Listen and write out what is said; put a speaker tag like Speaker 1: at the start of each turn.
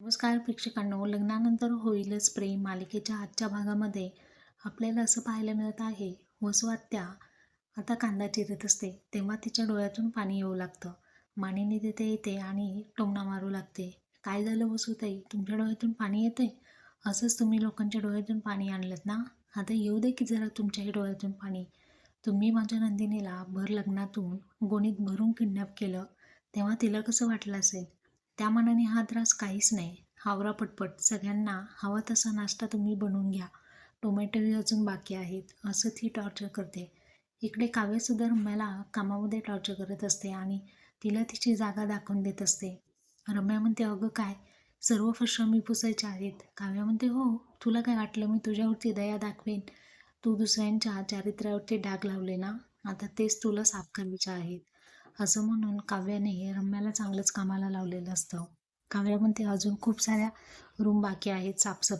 Speaker 1: नमस्कार प्रेक्षकांनो. लग्नानंतर होईलच प्रेम मालिकेच्या आजच्या भागामध्ये आपल्याला असं पाहायला मिळत आहे वसवात्या आता कांदा चिरत असते तेव्हा तिच्या डोळ्यातून पाणी येऊ लागतं. मानिनी तिथे येते आणि टोमणा मारू लागते. काय झालं वसुताई? तुमच्या डोळ्यातून पाणी येते असंच तुम्ही लोकांच्या डोळ्यातून पाणी आणलं ना? आता येऊ दे की जरा तुमच्याही डोळ्यातून पाणी. तुम्ही माझ्या नंदिनीला भर लग्नातून गोणीत भरून किडनॅप केलं तेव्हा तिला कसं वाटलं असेल? त्या मनाने हा त्रास काहीच नाही. हावरा पटपट सगळ्यांना हवा तसा नाश्ता तुम्ही बनवून घ्या. टोमॅटोही अजून बाकी आहेत असं ती टॉर्चर करते. इकडे काव्यसुद्धा रम्याला कामामध्ये टॉर्चर करत असते आणि तिला तिची जागा दाखवून देत असते. रम्या म्हणते अगं काय? सर्व फश्र मी पुसायच्या आहेत. काव्या म्हणते हो तुला काय वाटलं? मी तुझ्यावरती दया दाखवेन. तू दुसऱ्यांच्या चारित्र्यावरती डाग लावले ना? आता तेच तुला साफ करायचे आहेत. असं म्हणून काव्याने रम्याला चांगलंच कामाला लावलेलं असतं. काव्या म्हणते अजून खूप साऱ्या रूम बाकी आहेत साफसफ